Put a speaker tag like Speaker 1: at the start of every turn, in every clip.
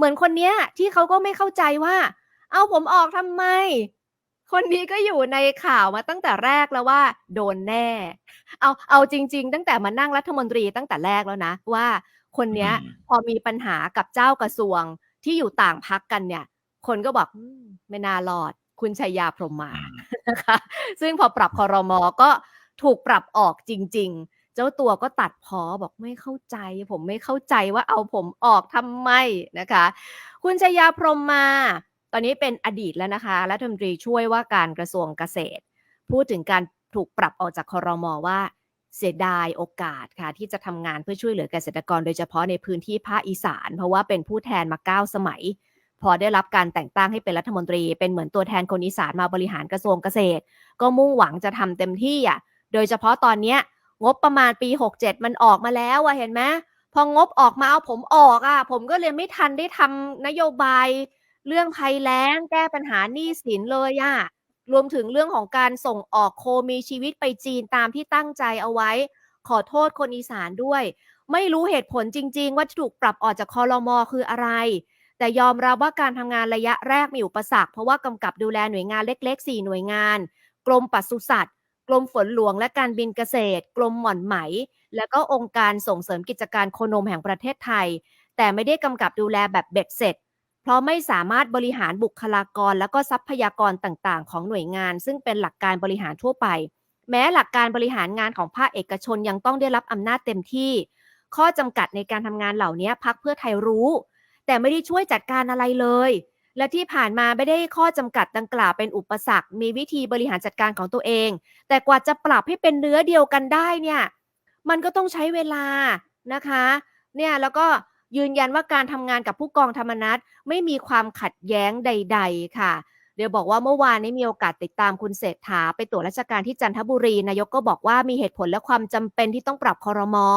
Speaker 1: เหมือนคนเนี้ยที่เขาก็ไม่เข้าใจว่า เอาผมออกทำไม คนนี้ก็อยู่ในข่าวมาตั้งแต่แรกแล้วว่า โดนแน่ เอาเอาจริง ๆ ตั้งแต่มานั่งรัฐมนตรีตั้งแต่แรกแล้วนะ ว่าคนเนี้ย
Speaker 2: อืม
Speaker 1: พอมีปัญหากับเจ้ากระทรวงที่อยู่ต่างพักกันเนี่ย คนก็บอกอืมไม่น่ารอด คุณชัยยาพรหมมา
Speaker 2: อืม
Speaker 1: นะคะซึ่งพอปรับคอรมอก็ถูกปรับออกจริงๆเจ้าตัวก็ตัดพอบอกไม่เข้าใจ ผมไม่เข้าใจว่าเอาผมออกทำไมนะคะ คุณชยาพรมมา ตอนนี้เป็นอดีตแล้วนะคะรัฐมนตรีช่วยว่าการกระทรวงเกษตร พูดถึงการถูกปรับออกจากคอรมอว่าเสียดายโอกาสค่ะ ที่จะทำงานเพื่อช่วยเหลือเกษตรกรโดยเฉพาะในพื้นที่ภาคอีสาน เพราะว่าเป็นผู้แทนมาเก้าสมัย พอได้รับการแต่งตั้งให้เป็นรัฐมนตรี เป็นเหมือนตัวแทนคนอีสานมาบริหารกระทรวงเกษตร ก็มุ่งหวังจะทำเต็มที่อะโดยเฉพาะตอนเนี้ย งบประมาณปี 67 มันออกมาแล้วอะเห็นไหมพองบออกมาเอาผมออกอะผมก็เลยไม่ทันได้ทำนโยบาย เรื่องภัยแล้งแก้ปัญหาหนี้สินเลยอะรวมถึงเรื่องของการส่งออกโคมีชีวิตไปจีนตามที่ตั้งใจเอาไว้ ขอโทษคนอีสานด้วย ไม่รู้เหตุผลจริง ๆ ว่าถูกปรับออกจากคอรมอคืออะไร แต่ยอมรับว่าการทำงานระยะแรกมีอุปสรรคเพราะว่ากำกับดูแลหน่วยงานเล็กๆ 4 หน่วยงาน กรมปศุสัตว์ กรมฝนหลวงและการบินเกษตร กรมหม่อนไหม และก็องค์การส่งเสริมกิจการโคนมแห่งประเทศไทย แต่ไม่ได้กำกับดูแลแบบเบ็ดเสร็จ เพราะไม่สามารถบริหารบุคลากรและก็ทรัพยากรต่างๆ ของหน่วยงาน ซึ่งเป็นหลักการบริหารทั่วไป แม้หลักการบริหารงานของภาคเอกชนยังต้องได้รับอำนาจเต็มที่ ข้อจำกัดในการทำงานเหล่านี้พักเพื่อไทยรู้ แต่ไม่ได้ช่วยจัดการอะไรเลย และที่ผ่านมาไม่ได้ข้อจำกัดดังกล่าวเป็นอุปสรรค มีวิธีบริหารจัดการของตัวเอง แต่กว่าจะปรับให้เป็นเนื้อเดียวกันได้เนี่ย มันก็ต้องใช้เวลานะคะ เนี่ยแล้วก็ยืนยันว่าการทำงานกับผู้กองธรรมนัฐไม่มีความขัดแย้งใด ๆ ค่ะ เดี๋ยวบอกว่าเมื่อวานนี้มีโอกาสติดตามคุณเศรษฐาไปตรวจราชการที่จันทบุรี นายกก็บอกว่ามีเหตุผลและความจำเป็นที่ต้องปรับคอรมอ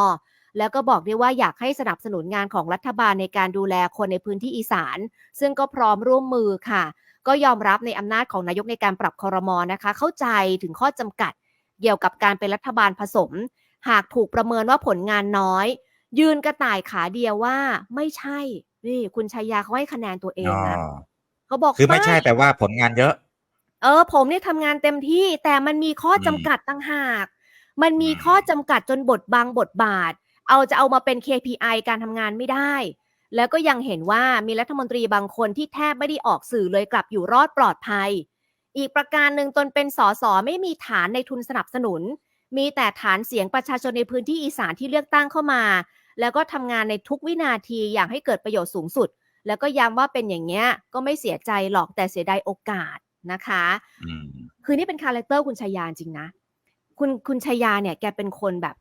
Speaker 1: แล้วก็บอกด้วยว่าอยากให้สนับสนุนงานของรัฐบาลในการดูแลคนในพื้นที่อีสาน ซึ่งก็พร้อมร่วมมือค่ะ ก็ยอมรับในอำนาจของนายกในการปรับคอรมอนะคะ เข้าใจถึงข้อจำกัด เกี่ยวกับการเป็นรัฐบาลผสม หากถูกประเมินว่าผลงานน้อย ยืนกระต่ายขาเดียวว่าไม่ใช่นี่คุณชัยยาเขาให้คะแนนตัวเอง
Speaker 2: อ๋อ
Speaker 1: นะเขาบอก
Speaker 2: คือไม่ใช่แปลว่าผลงานเยอะ
Speaker 1: เออ ผมเนี่ยทำงานเต็มที่แต่มันมีข้อจำกัดต่างหาก มันมี
Speaker 2: อืม
Speaker 1: ข้อจำกัดจนบทบางบทบาท เอาจะเอามาเป็น KPI การทำงานไม่ได้ แล้วก็ยังเห็นว่ามีรัฐมนตรีบางคนที่แทบไม่ได้ออกสื่อเลยกลับอยู่รอดปลอดภัย อีกประการหนึ่งตนเป็นสสไม่มีฐานในทุนสนับสนุน มีแต่ฐานเสียงประชาชนในพื้นที่อีสานที่เลือกตั้งเข้ามา แล้วก็ทำงานในทุกวินาทีอย่างให้เกิดประโยชน์สูงสุด แล้วก็ย้ำว่าเป็นอย่างเงี้ยก็ไม่เสียใจหรอกแต่เสียดายโอกาสนะคะ
Speaker 2: อืม
Speaker 1: คือนี่เป็นคาแรคเตอร์คุณชายาจริงนะ คุณคุณชายาเนี่ยแกเป็นคนแบบ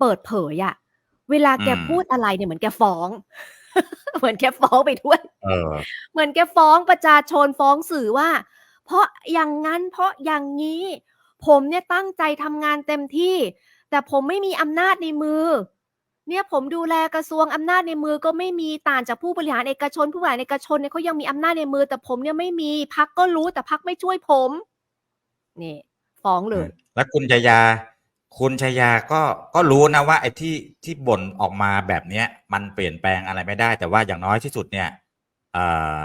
Speaker 1: เปิดเผยอะ เวลาแก
Speaker 2: อืม
Speaker 1: พูดอะไรเนี่ยเหมือนแกฟ้อง เหมือนแกฟ้องไปด้วย
Speaker 2: เออ
Speaker 1: เหมือนแกฟ้องประชาชนฟ้องสื่อว่า เพราะอย่างนั้นเพราะอย่างนี้ ผมเนี่ยตั้งใจทำงานเต็มที่ แต่ผมไม่มีอำนาจในมือ เนี่ยผมดูแลกระทรวงอำนาจในมือก็ไม่มีต่างจากผู้บริหารเอกชน ผู้บริหารเอกชนเนี่ยเขายังมีอำนาจในมือ แต่ผมเนี่ยไม่มีพักก็รู้แต่พักไม่ช่วยผมนี่ฟ้องเลย
Speaker 2: แล้วคุณชายา คุณชายาก็ก็รู้นะว่าไอ้ที่ที่บ่นออกมาแบบเนี้ย มันเปลี่ยนแปลงอะไรไม่ได้ แต่ว่าอย่างน้อยที่สุดเนี่ยเอ่อ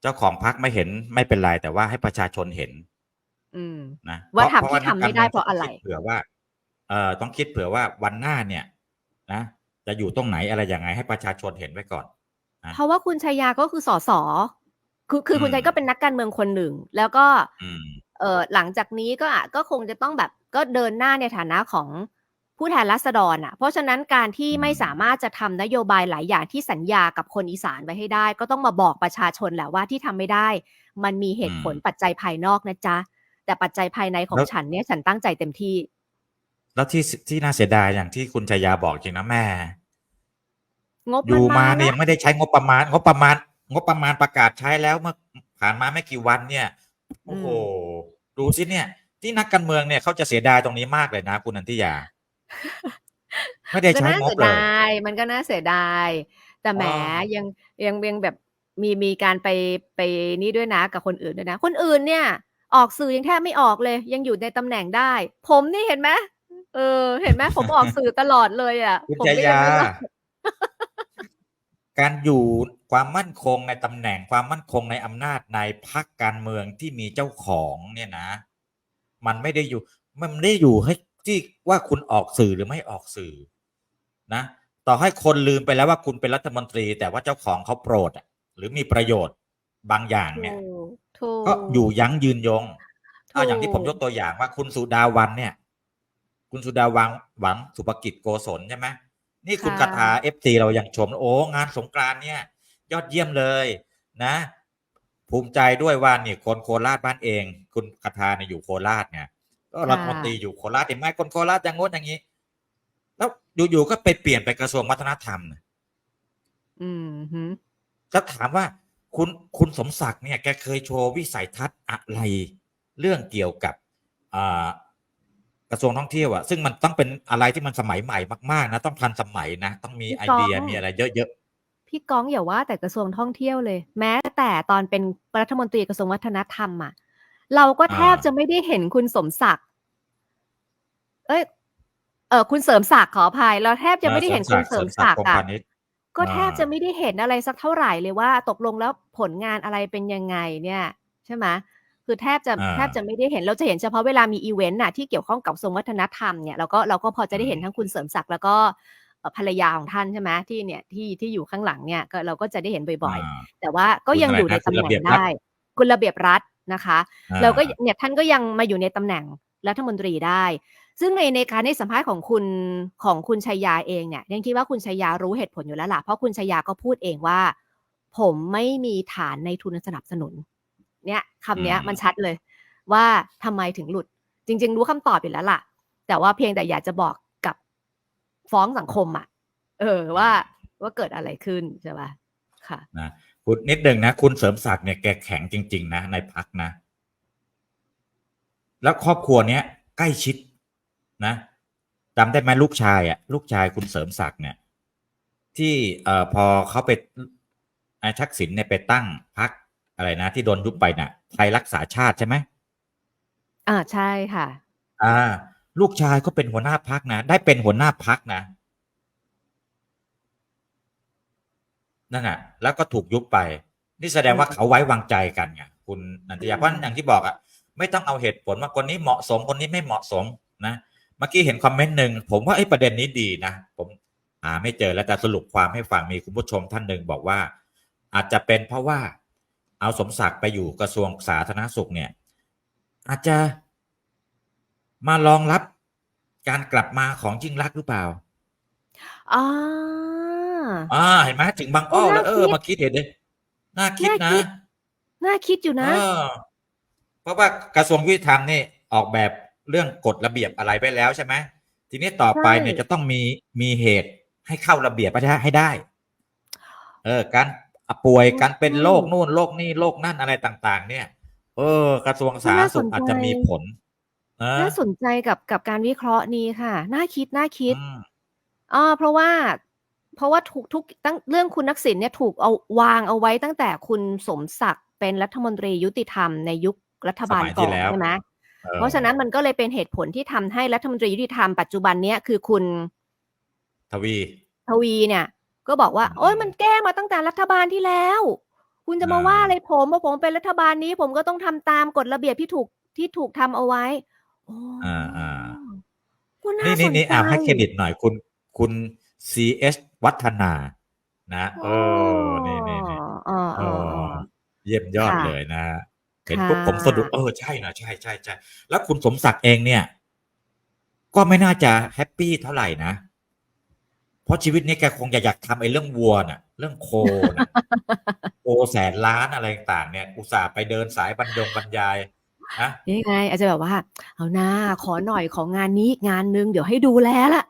Speaker 2: เจ้าของพักไม่เห็นไม่เป็นไรแต่ว่าให้ประชาชนเห็น
Speaker 1: อืม
Speaker 2: นะ
Speaker 1: ว่า
Speaker 2: เพระ
Speaker 1: ทำที่
Speaker 2: เพระ
Speaker 1: ทำไม่ได้เพราะอะไร
Speaker 2: ต้องคิดเผื่อว่า เอ่อต้องคิดเผื่อว่าวันหน้าเนี่ย นะจะอยู่ตรงไหนอะไรยังไง ให้ประชาชนเห็นไว้ก่อน
Speaker 1: เพราะว่าคุณชายาก็คือสสคือคือคุณ
Speaker 2: อืม
Speaker 1: ชัยก็เป็นนักการเมืองคนหนึ่ง แล้วก็
Speaker 2: อืม
Speaker 1: เออหลังจากนี้ก็อะก็คงจะต้องแบบ ก็เดินหน้าในฐานะของผู้แทนราษฎรอะ เพราะฉะนั้นการที่
Speaker 2: อืม
Speaker 1: ไม่สามารถจะทำนโยบายหลายอย่างที่สัญญากับคนอีสานไว้ให้ได้ ก็ต้องมาบอกประชาชนแหละว่าที่ทำไม่ได้ มันมีเหตุผลปัจจัยภายนอกนะจ๊ะ แต่ปัจจัยภายในของฉันเนี่ยฉันตั้งใจเต็มที่
Speaker 2: แล้วที่ที่น่าเสียดายอย่างที่คุณชายาบอกจริงนะแม่
Speaker 1: งบ
Speaker 2: อยู่มาเนี่ย
Speaker 1: แล้
Speaker 2: ยังไม่ได้ใช้งบประมาณงบประมาณ งบประมาณประกาศใช้แล้วเมื่อผ่านมาไม่กี่วันเนี่ยโอ้โหดูสิเนี่ย ที่นักการเมืองเนี่ยเขาจะเสียดายตรงนี้มากเลยนะ คุณนันทิยา ไม่ได้
Speaker 1: ก็
Speaker 2: ใช้
Speaker 1: น่าง
Speaker 2: บ
Speaker 1: เสีย
Speaker 2: เลย
Speaker 1: ดายมันก็น่าเสียดาย แต่แหม
Speaker 2: อ๋อ
Speaker 1: ยังยังยังแบบมีมีการไปไปนี่ด้วยนะกับคนอื่นด้วยนะ คนอื่นเนี่ย ออกสื่อยังแทบไม่ออกเลย ยังอยู่ในตำแหน่งได้ ผมนี่เห็นไหมเออ เห็นไหมผมออกสื่อตลอดเลยอะ
Speaker 2: คุณ
Speaker 1: ผม
Speaker 2: ชา
Speaker 1: ก็
Speaker 2: ยา
Speaker 1: งไม่รอด
Speaker 2: การอยู่ความมั่นคงในตำแหน่งความมั่นคงในอำนาจในพรรคการเมืองที่มีเจ้าของเนี่ยนะ มันไม่ได้อยู่ มันไม่ได้อยู่ให้ที่ว่าคุณออกสื่อหรือไม่ออกสื่อนะ ต่อให้คนลืมไปแล้วว่าคุณเป็นรัฐมนตรี แต่ว่าเจ้าของเขาโปรดอะหรือมีประโยชน์บางอย่างเนี่ย
Speaker 1: ถูกถูก
Speaker 2: ก็อยู่ยั้งยืนยง
Speaker 1: ถู
Speaker 2: เอาอย่างที่ผมยกตัวอย่างว่าคุณสุดาวันเนี่ย คุณสุดาวังหวังสุภกิจโกศลใช่ไหมนี่คุณก
Speaker 1: ค่ะ
Speaker 2: ทาเอฟซีเรายังชม โอ้ งานสงกรานต์เนี่ย ยอดเยี่ยมเลย นะ ภูมิใจด้วยว่าเนี่ยคนโคราชบ้านเอง คุณกทาเนี่ยอยู่โคราชเนี่ยก็รัฐมนตรีอยู่โคราชเห็นไหมคนโคราชอย่างงดอย่างนี้ แล้วอยู่ๆก็ไปเปลี่ยนไปกระทรวงวัฒนธรรมน่ะ
Speaker 1: อืมฮึ
Speaker 2: จะถามว่าคุณคุณสมศักดิ์เนี่ยแกเคยโชว์วิสัยทัศน์อะไร เรื่องเกี่ยวกับอ่ากระทรวงท่องเที่ยวอะซึ่งมันต้องเป็นอะไรที่มันสมัยใหม่มากๆ นะ ต้องทันสมัยนะ ต้องมีไอเดียมีอะไรเยอะ
Speaker 1: พี่ก้องอย่าว่าแต่กระทรวงท่องเที่ยวเลย แม้ แต่ตอนเป็นรัฐมนตรีกระทรวงวัฒนธรรมอะ เราก็แทบ
Speaker 2: อ่า
Speaker 1: จะไม่ได้เห็นคุณสมศักดิ์เอ้ยเออคุณเสริมศักดิ์ขออภัยเราแทบ
Speaker 2: ๆ
Speaker 1: จะไม่ได้เห็นคุณเสริมศักดิ์
Speaker 2: คง
Speaker 1: อะ
Speaker 2: พาณิชย์
Speaker 1: ก็แทบ
Speaker 2: อ่า
Speaker 1: จะไม่ได้เห็นอะไรสักเท่าไหร่เลยว่าตกลงแล้วผลงานอะไรเป็นยังไงเนี่ย ใช่ไหมคือแทบจะ
Speaker 2: อ่า
Speaker 1: แทบจะไม่ได้เห็นเราจะเห็นเฉพาะเวลามีอีเวนต์น่ะที่เกี่ยวข้องกับกระทรวงวัฒนธรรมเนี่ยเราก็เราก็พอจะได้เห็น
Speaker 2: อืม
Speaker 1: ทั้งคุณเสริมศักดิ์แล้วก็เอ่อ ภรรยาของท่านใช่ไหมที่เนี่ยที่ที่อยู่ข้างหลังเนี่ยก็เราก็จะได้เห็นบ่อยๆ
Speaker 2: อ่า
Speaker 1: แต่ว่าก็ยัง
Speaker 2: คุณอะไร
Speaker 1: อยู่ใน
Speaker 2: นะคุณ
Speaker 1: ตำแห
Speaker 2: ระ
Speaker 1: น่
Speaker 2: เบีย
Speaker 1: ง
Speaker 2: บรัฐ
Speaker 1: ได้คุณระเบียบรัฐนะคะ
Speaker 2: อ่า
Speaker 1: เราก็เนี่ยท่านก็ยังมาอยู่ในตำแหน่งรัฐมนตรีได้ ซึ่งในในการให้สัมภาษณ์ของคุณของคุณชัยยาเองเนี่ยยังคิดว่าคุณชัยยารู้เหตุผลอยู่แล้วล่ะเพราะคุณชัยยาก็พูดเองว่า ผมไม่มีฐานในทุนสนับสนุน เนี่ยคำเนี้ย
Speaker 2: อืม
Speaker 1: มันชัดเลย ว่าทำไมถึงหลุด จริง ๆ รู้คำตอบอยู่แล้วล่ะ แต่ว่าเพียงแต่อยากจะบอกกับ ฟ้องสังคมอะ เออว่าว่าเกิดอะไรขึ้นใช่ปะค่ะ
Speaker 2: นะคุณนิดหนึ่งนะ คุณเสริมศักดิ์เนี่ยแกแข็งจริง ๆ นะ ในพักนะ แล้วครอบครัวเนี้ยใกล้ชิดนะจำได้ไหมลูกชายอะ ลูกชายคุณเสริมศักดิ์เนี่ย ที่เอ่อพอเขาไปไอ้ทักษิณเนี่ยไปตั้งพักอะไรนะ ที่โดนยุบไปน่ะไทยรักษาชาติใช่ไหม
Speaker 1: อ่าใช่ค่ะ
Speaker 2: อ่า ลูกชายก็เป็นหัวหน้าพักนะ ได้เป็นหัวหน้าพักนะนั่นน่ะ แล้วก็ถูกยุบไป นี่แสดงว่าเขาไว้วางใจกันไงคุณนันทยาเพราะอย่างที่บอกอะไม่ต้องเอาเหตุผลว่าคนนี้เหมาะสมคนนี้ไม่เหมาะสมนะเมื่อกี้เห็นคอมเมนต์หนึ่งผมว่าไอ้ประเด็นนี้ดีนะผมหาไม่เจอแล้วแต่สรุปความให้ฟังมีคุณผู้ชมท่านหนึ่งบอกว่า อาจจะเป็นเพราะว่าเอาสมศักดิ์ไปอยู่กระทรวงสาธารณสุขเนี่ย อาจจะ มารองรับการกลับมาของยิ่งรักษณ์หรือเปล่า
Speaker 1: อ่า
Speaker 2: อ่า เห็นไหมถึงบางอ้อแล้ว เออ
Speaker 1: น่าคิด
Speaker 2: มาคิดเห็นดิน่าคิด
Speaker 1: น่า
Speaker 2: นะ
Speaker 1: คิด น่าคิดอยู่นะ
Speaker 2: เออเพราะว่ากระทรวงยุติธรรมนี่ออกแบบเรื่องกฎระเบียบอะไรไปแล้วใช่ไหมทีนี้ต่อไปเนี่ย
Speaker 1: ใช่
Speaker 2: จะต้องมีมีเหตุให้เข้าระเบียบให้ได้ให้ได้เออ การป่วยการเป็นโรคนู่นโรคนี่โรคนั่นอะไรต่าง ๆ เนี่ย เออกระทรวงสาธารณสุขอาจจะมีผลเออ
Speaker 1: น่าสนใจกับ กับการวิเคราะห์นี้ค่ะ น่าคิด น่าคิด
Speaker 2: อืม
Speaker 1: อ่าเพราะว่า เพราะว่าถูก ทุก ตั้ง เรื่องคุณนักสินเนี่ยถูกเอา วางเอาไว้ตั้งแต่คุณสมศักดิ์เป็นรัฐมนตรียุติธรรมในยุครัฐบาล
Speaker 2: สมัย
Speaker 1: ก่
Speaker 2: ที่
Speaker 1: อน
Speaker 2: แล้ว
Speaker 1: ใช่ไหม
Speaker 2: ออ
Speaker 1: เพราะฉะนั้นมันก็เลยเป็นเหตุผลที่ทำให้รัฐมนตรียุติธรรมปัจจุบันเนี้ย คือคุณ
Speaker 2: ทวี
Speaker 1: ทวีเนี่ย ก็บอกว่า
Speaker 2: อืม
Speaker 1: โอ้ยมันแก้มาตั้งแต่รัฐบาลที่แล้ว คุณจะมา
Speaker 2: อ่า
Speaker 1: ว่าอะไรผมว่าผมเป็นรัฐบาลนี้ ผมก็ต้องทำตามกฎระเบียบที่ถูก ที่ถูกทำเอาไว้โอ้
Speaker 2: อ่าอ่า
Speaker 1: ก็น่า
Speaker 2: นี่
Speaker 1: ส
Speaker 2: นี่
Speaker 1: น
Speaker 2: นี่
Speaker 1: ใจ
Speaker 2: อ่าให้เครดิตหน่อยคุณคุณ CS วัฒนา นะเออนี่นี่นี่
Speaker 1: อ๋อ
Speaker 2: เอ
Speaker 1: อ๋อ
Speaker 2: อ
Speaker 1: อ๋อ
Speaker 2: เยี่ยมยอด
Speaker 1: ค่ะ
Speaker 2: เลยนะเห็น
Speaker 1: ค่ะ
Speaker 2: ปุ๊บผมสะดุดเออใช่นะใช่ใช่ใช่แล้วคุณสมศักดิ์เองเนี่ย ก็ไม่น่าจะแฮปปี้เท่าไหร่นะ เพราะชีวิตนี้แกคงจะอยากทำไอ้เรื่องวัวน่ะ เรื่องโคน่ะโคแสนล้านอะไรต่างๆเนี่ย อุตส่าห์ไปเดินสายบรรยงบรรยาย นะ
Speaker 1: นี่ไง อาจจะแบบว่า เอาหน้าขอหน่อยของงานนี้อีกงานนึง เดี๋ยวให้ดูแลละ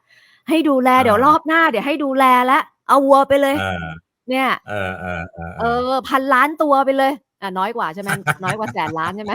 Speaker 1: ให้ดูแลเดี๋ยวรอบหน้า เดี๋ยวให้ดูแลละเอาวัวไปเลย
Speaker 2: เออ
Speaker 1: เนี่ย
Speaker 2: เออเออเออ
Speaker 1: เออพันล้านตัวไปเลย อะน้อยกว่าใช่ไหมน้อยกว่าแสนล้านใช่ไหม